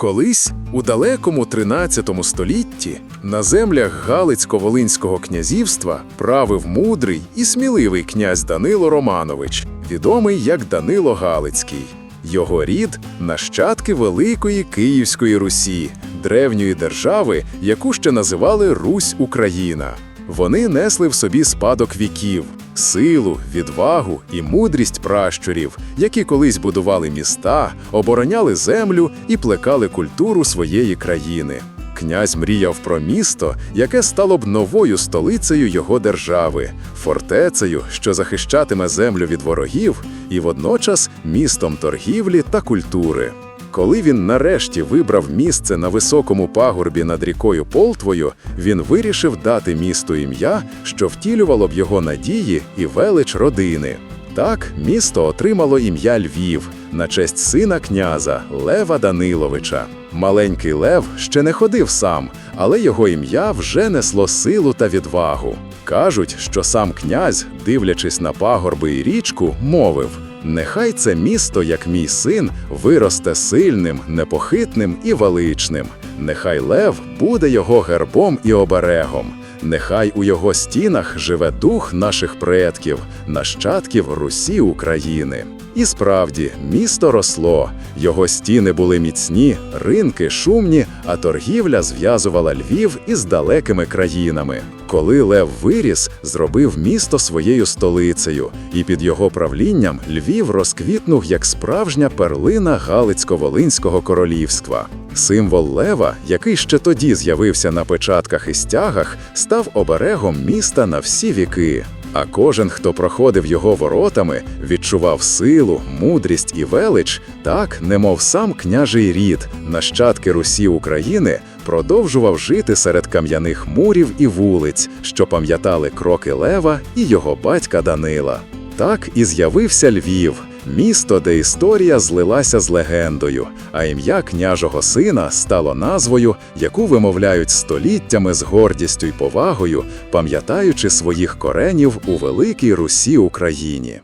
Колись у далекому 13 столітті на землях Галицько-Волинського князівства правив мудрий і сміливий князь Данило Романович, відомий як Данило Галицький. Його рід нащадки Великої Київської Русі, древньої держави, яку ще називали Русь Україна. Вони несли в собі спадок віків, силу, відвагу і мудрість пращурів, які колись будували міста, обороняли землю і плекали культуру своєї країни. Князь мріяв про місто, яке стало б новою столицею його держави, фортецею, що захищатиме землю від ворогів, і водночас містом торгівлі та культури. Коли він нарешті вибрав місце на високому пагорбі над рікою Полтвою, він вирішив дати місту ім'я, що втілювало б його надії і велич родини. Так місто отримало ім'я Львів на честь сина княза Лева Даниловича. Маленький Лев ще не ходив сам, але його ім'я вже несло силу та відвагу. Кажуть, що сам князь, дивлячись на пагорби і річку, мовив. Нехай це місто, як мій син, виросте сильним, непохитним і величним. Нехай лев буде його гербом і оберегом. Нехай у його стінах живе дух наших предків, нащадків Русі України. І справді, місто росло, його стіни були міцні, ринки шумні, а торгівля зв'язувала Львів із далекими країнами. Коли Лев виріс, зробив місто своєю столицею, і під його правлінням Львів розквітнув як справжня перлина Галицько-Волинського королівства. Символ лева, який ще тоді з'явився на печатках і стягах, став оберегом міста на всі віки. А кожен, хто проходив його воротами, відчував силу, мудрість і велич, так, немов сам княжий рід, нащадки Русі України, продовжував жити серед кам'яних мурів і вулиць, що пам'ятали кроки Лева і його батька Данила. Так і з'явився Львів, місто, де історія злилася з легендою, а ім'я княжого сина стало назвою, яку вимовляють століттями з гордістю й повагою, пам'ятаючи своїх коренів у великій Русі Україні.